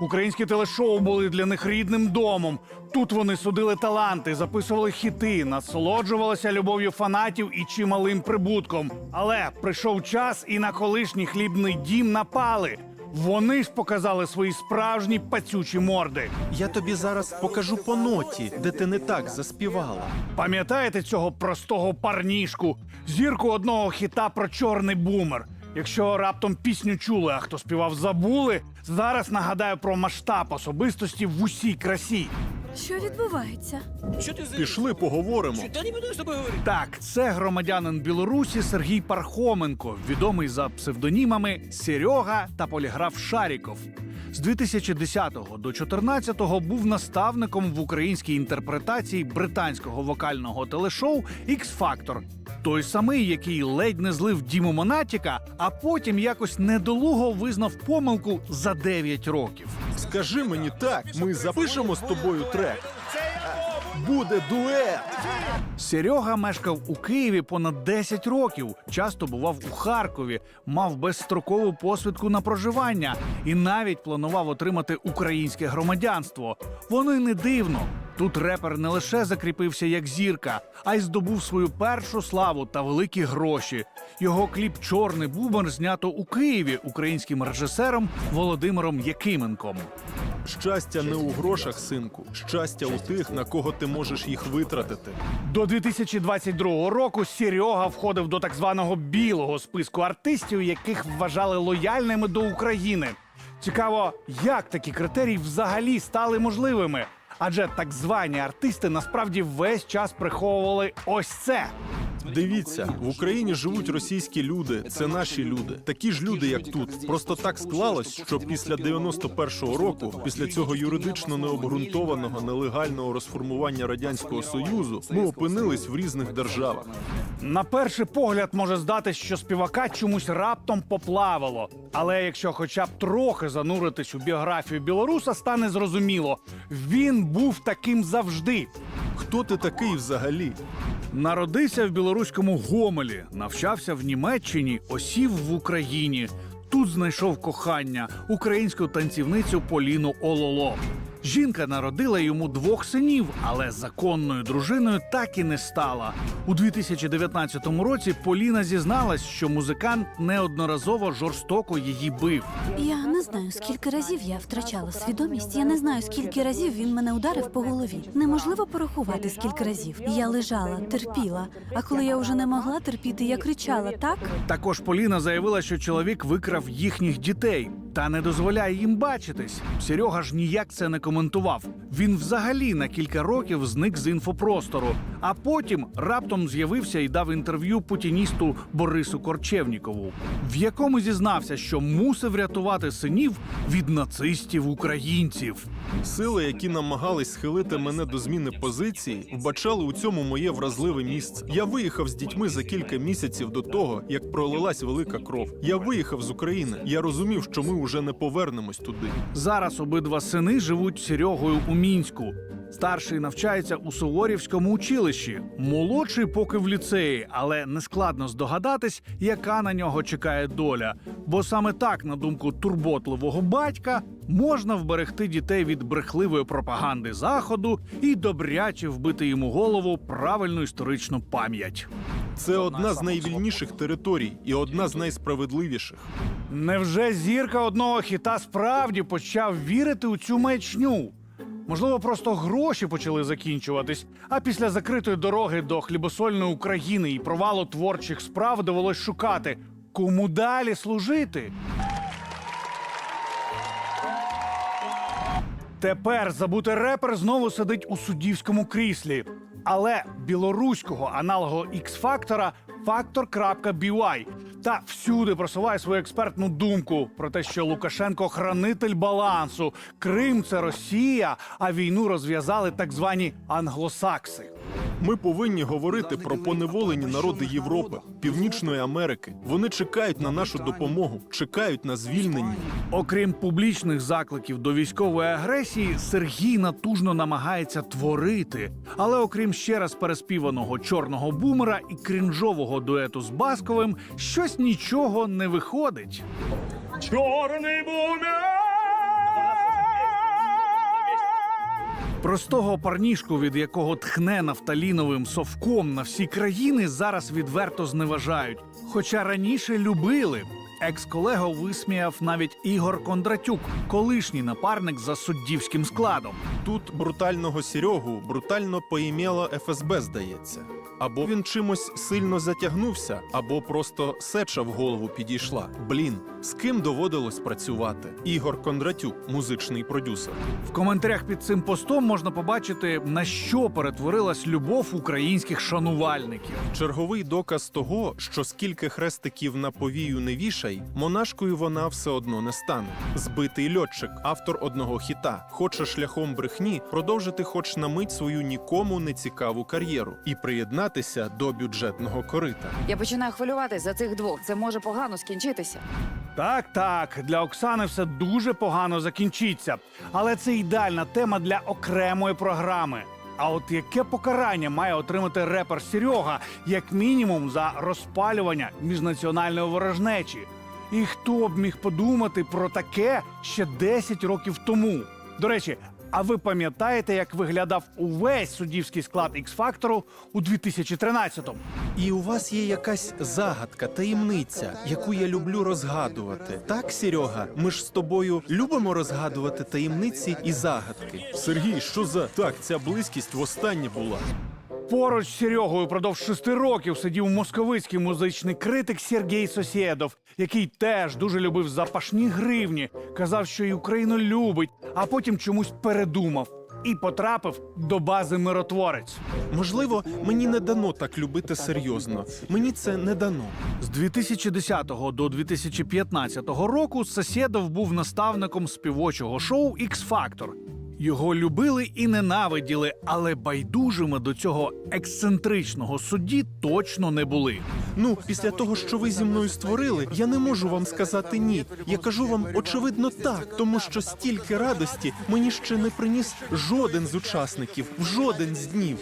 Українські телешоу були для них рідним домом. Тут вони судили таланти, записували хіти, насолоджувалися любов'ю фанатів і чималим прибутком. Але прийшов час, і на колишній хлібний дім напали. Вони ж показали свої справжні пацючі морди. Я тобі зараз покажу по ноті, де ти не так заспівала. Пам'ятаєте цього простого парнішку? Зірку одного хіта про чорний бумер. Якщо раптом пісню чули, а хто співав забули, зараз нагадаю про масштаб особистості в усій красі. Що відбувається? Що ти за... Пішли, поговоримо. Та не буду з тобою говорити. Так, це громадянин Білорусі Сергій Пархоменко, відомий за псевдонімами Серега та поліграф Шаріков. З 2010 до 2014 був наставником в українській інтерпретації британського вокального телешоу «X Factor». Той самий, який ледь не злив Діму Монатіка, а потім якось недолуго визнав помилку за 9 років. Скажи мені так, ми запишемо з тобою трек. Буде дует. Серега мешкав у Києві понад 10 років, часто бував у Харкові, мав безстрокову посвідку на проживання і навіть планував отримати українське громадянство. Воно й не дивно. Тут репер не лише закріпився як зірка, а й здобув свою першу славу та великі гроші. Його кліп Чорний бубер знято у Києві українським режисером Володимиром Якименком. Щастя не у грошах, синку. Щастя у тих, на кого ти можеш їх витратити. До 2022 року Серега входив до так званого білого списку артистів, яких вважали лояльними до України. Цікаво, як такі критерії взагалі стали можливими. Адже так звані артисти насправді весь час приховували ось це. Дивіться, в Україні живуть російські люди. Це наші люди. Такі ж люди, як тут. Просто так склалось, що після 91-го року, після цього юридично необґрунтованого нелегального розформування радянського союзу, ми опинились в різних державах. На перший погляд може здатись, що співака чомусь раптом поплавало. Але якщо хоча б трохи зануритись у біографію білоруса, стане зрозуміло, він був таким завжди. Хто ти такий взагалі? Народився в білоруському Гомелі, навчався в Німеччині, осів в Україні. Тут знайшов кохання українську танцівницю Поліну Ололо. Жінка народила йому двох синів, але законною дружиною так і не стала. У 2019 році Поліна зізналась, що музикант неодноразово жорстоко її бив. Я не знаю, скільки разів я втрачала свідомість. Я не знаю, скільки разів він мене ударив по голові. Неможливо порахувати, скільки разів. Я лежала, терпіла. А коли я вже не могла терпіти, я кричала так. Також Поліна заявила, що чоловік викрав їхніх дітей та не дозволяє їм бачитись. Серега ж ніяк це не коментував. Він взагалі на кілька років зник з інфопростору, а потім раптом з'явився і дав інтерв'ю путіністу Борису Корчевнікову, в якому зізнався, що мусив рятувати синів від нацистів українців. Сили, які намагались схилити мене до зміни позиції, вбачали у цьому моє вразливе місце. Я виїхав з дітьми за кілька місяців до того, як пролилась велика кров. Я виїхав з України. Я розумів, що ми вже не повернемось туди. Зараз обидва сини живуть Серегою у мінську. Старший навчається у Суворівському училищі, молодший поки в ліцеї, але нескладно здогадатись, яка на нього чекає доля. Бо саме так, на думку турботливого батька, можна вберегти дітей від брехливої пропаганди заходу і добряче вбити йому голову правильну історичну пам'ять. Це одна з найвільніших територій і одна з найсправедливіших. Невже зірка одного хіта справді почав вірити у цю маячню? Можливо, просто гроші почали закінчуватись, а після закритої дороги до хлібосольної України і провалу творчих справ довелось шукати, кому далі служити. Тепер забутий репер знову сидить у суддівському кріслі. Але білоруського аналогу X-фактора factor.by та всюди просуває свою експертну думку про те, що Лукашенко хранитель балансу, Крим це Росія, а війну розв'язали так звані англосакси. Ми повинні говорити про поневолені народи Європи, Північної Америки. Вони чекають на нашу допомогу, чекають на звільнення. Окрім публічних закликів до військової агресії, Сергій натужно намагається творити. Але окрім ще раз переспіваного чорного бумера і крінжового дуету з Басковим, щось нічого не виходить. Чорний бумер! Простого парнішку, від якого тхне нафталіновим совком на всі країни, зараз відверто зневажають. Хоча раніше любили. Екс-колего висміяв навіть Ігор Кондратюк, колишній напарник за суддівським складом. Тут брутального Серегу брутально поімело ФСБ, здається. Або він чимось сильно затягнувся, або просто сеча в голову підійшла. Блін, з ким доводилось працювати? Ігор Кондратюк, музичний продюсер. В коментарях під цим постом можна побачити, на що перетворилась любов українських шанувальників. Черговий доказ того, що скільки хрестиків на повію не вішай, монашкою вона все одно не стане. Збитий льотчик, автор одного хіта, хоче шляхом брехні продовжити, хоч на мить свою нікому не цікаву кар'єру і приєднатися до бюджетного корита. Я починаю хвилюватись за цих двох. Це може погано скінчитися. Так, так, для Оксани все дуже погано закінчиться. Але це ідеальна тема для окремої програми. А от яке покарання має отримати репер Серега, як мінімум, за розпалювання міжнаціональної ворожнечі? І хто б міг подумати про таке ще 10 років тому? До речі, а ви пам'ятаєте, як виглядав увесь суддівський склад X-Factor у 2013-му? І у вас є якась загадка, таємниця, яку я люблю розгадувати. Так, Серега, ми ж з тобою любимо розгадувати таємниці і загадки. Сергій, що за так? Ця близькість востаннє була. Поруч з Серегою продовж шести років сидів московицький музичний критик Сергій Сосєдов, який теж дуже любив запашні гривні, казав, що і Україну любить, а потім чомусь передумав і потрапив до бази миротворець. Можливо, мені не дано так любити серйозно. Мені це не дано. З 2010 до 2015 року Сосєдов був наставником співочого шоу «X Factor». Його любили і ненавиділи, але байдужими до цього ексцентричного судді точно не були. Ну, після того, що ви зі мною створили, я не можу вам сказати ні. Я кажу вам очевидно так, тому що стільки радості мені ще не приніс жоден з учасників, в жоден з днів.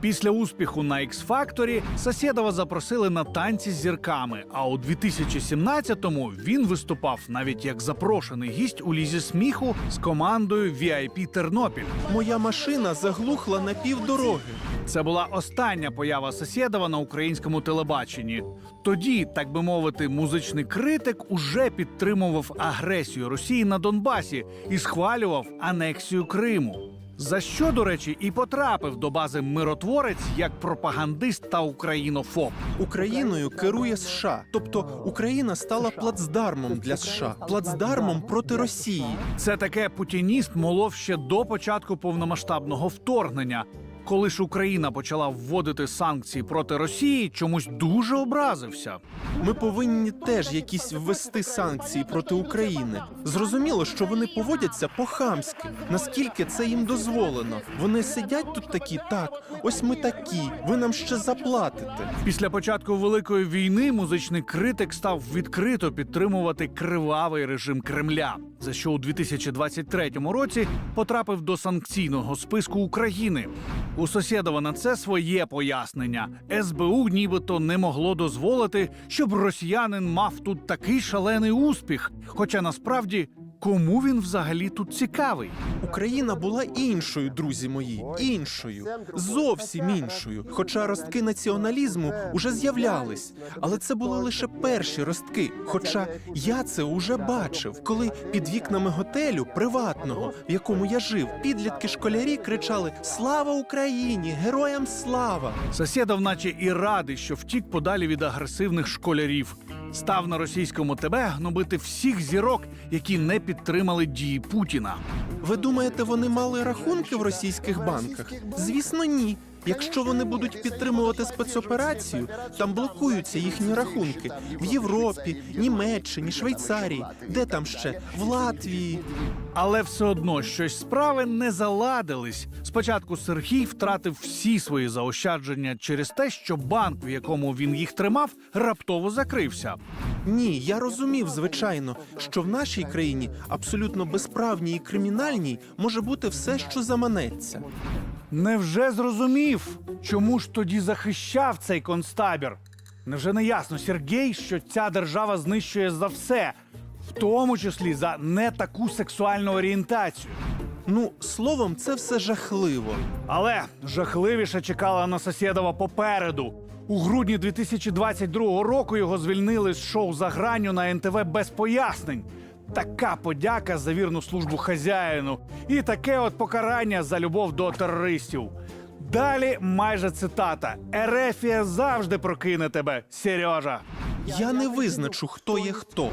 Після успіху на x факторі Сосєдова запросили на танці з зірками. А у 2017-му він виступав навіть як запрошений гість у лізі сміху з командою VIP Тернопіль. Моя машина заглухла на півдороги. Це була остання поява Сосєдова на українському телебаченні. Тоді, так би мовити, музичний критик уже підтримував агресію Росії на Донбасі і схвалював анексію Криму. За що, до речі, і потрапив до бази миротворець як пропагандист та українофоб. Україною керує США, тобто Україна стала плацдармом для США, плацдармом проти Росії. Це таке путініст молов ще до початку повномасштабного вторгнення. Коли ж Україна почала вводити санкції проти Росії, чомусь дуже образився. Ми повинні теж якісь ввести санкції проти України. Зрозуміло, що вони поводяться по-хамськи. Наскільки це їм дозволено? Вони сидять тут такі, так, ось ми такі. Ви нам ще заплатите. Після початку великої війни музичний критик став відкрито підтримувати кривавий режим Кремля, за що у 2023 році потрапив до санкційного списку України. У Сосєдова на це своє пояснення. СБУ нібито не могло дозволити, щоб росіянин мав тут такий шалений успіх. Хоча насправді кому він взагалі тут цікавий? Україна була іншою, друзі мої, іншою, зовсім іншою. Хоча ростки націоналізму уже з'являлись, але це були лише перші ростки. Хоча я це уже бачив, коли під вікнами готелю приватного, в якому я жив, підлітки школярі кричали Слава Україні! Героям слава! Сосєдов, наче і радий, що втік подалі від агресивних школярів. Став на російському ТБ гнобити всіх зірок, які не підтримали дії Путіна. Ви думаєте, вони мали рахунки в російських банках? Звісно, ні. Якщо вони будуть підтримувати спецоперацію, там блокуються їхні рахунки в Європі, Німеччині, Швейцарії, де там ще в Латвії. Але все одно щось справи не заладились. Спочатку Сергій втратив всі свої заощадження через те, що банк, в якому він їх тримав, раптово закрився. Ні, я розумів, звичайно, що в нашій країні абсолютно безправній і кримінальній може бути все, що заманеться. Невже зрозумів, чому ж тоді захищав цей концтабір? Невже не ясно, Сергій, що ця держава знищує за все, в тому числі за не таку сексуальну орієнтацію? Ну, словом, це все жахливо. Але жахливіше чекала на Сосєдова попереду. У грудні 2022 року його звільнили з шоу за гранню на НТВ без пояснень. Така подяка за вірну службу хазяїну і таке от покарання за любов до терористів. Далі майже цитата: Ерефія завжди прокине тебе, Сережа. Я не визначу, хто є хто.